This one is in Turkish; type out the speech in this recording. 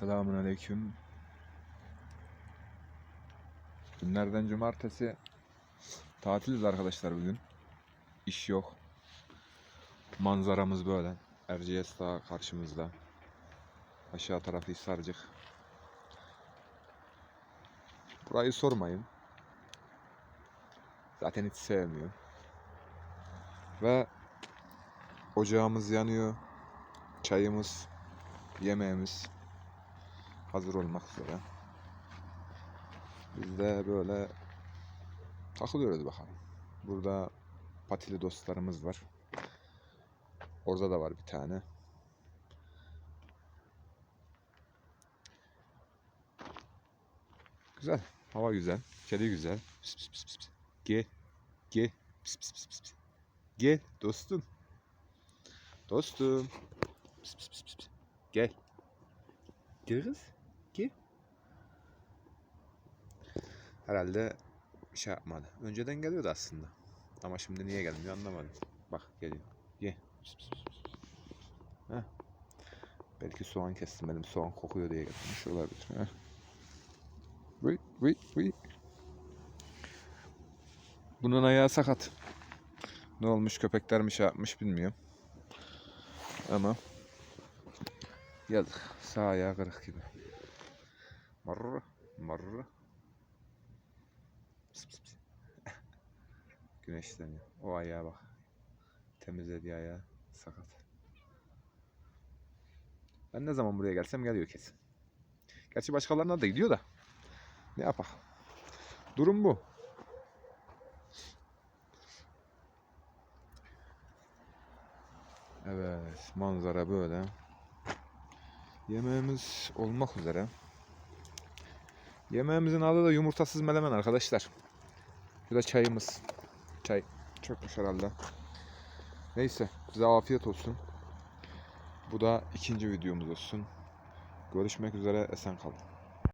Selamun Aleyküm. Günlerden cumartesi tatiliz arkadaşlar bugün. İş yok. Manzaramız böyle. Erciyes Dağı karşımızda. Aşağı tarafı Hisarcık. Burayı sormayın. Zaten hiç sevmiyorum. Ve ocağımız yanıyor. Çayımız, yemeğimiz hazır olmak üzere. Biz de böyle takılıyoruz bakalım. Burada patili dostlarımız var. Orada da var bir tane. Güzel. Hava güzel. Kedi güzel. Pis, pis, pis, pis, pis. Ge. Ge. Pis, pis, pis, pis, pis. Ge dostum. Dostum. Pis, pis, pis, pis. Gel. Gel. Herhalde şey yapmadı. Önceden geliyordu aslında. Ama şimdi niye gelmiyor anlamadım. Bak geliyor. Ye. Heh. Belki soğan kestim benim soğan kokuyor diye getirmiş olabilir. Heh. Vıy vıy vıy. Bunun ayağı sakat. Ne olmuş köpekler mi şey yapmış bilmiyorum. Ama yazık. Sağ ayağı kırık gibi. Marrı marrı. Güneşleniyor. O ayağa bak. Temizlediği ayağı sakat. Ben ne zaman buraya gelsem geliyor kesin. Gerçi başkalarına da gidiyor da. Ne yapak? Durum bu. Evet, manzara böyle. Yemeğimiz olmak üzere. Yemeğimizin adı da yumurtasız melemen arkadaşlar. Bu da çayımız. Çay çökmüş herhalde. Neyse, bize afiyet olsun. Bu da ikinci videomuz olsun. Görüşmek üzere, esen kalın.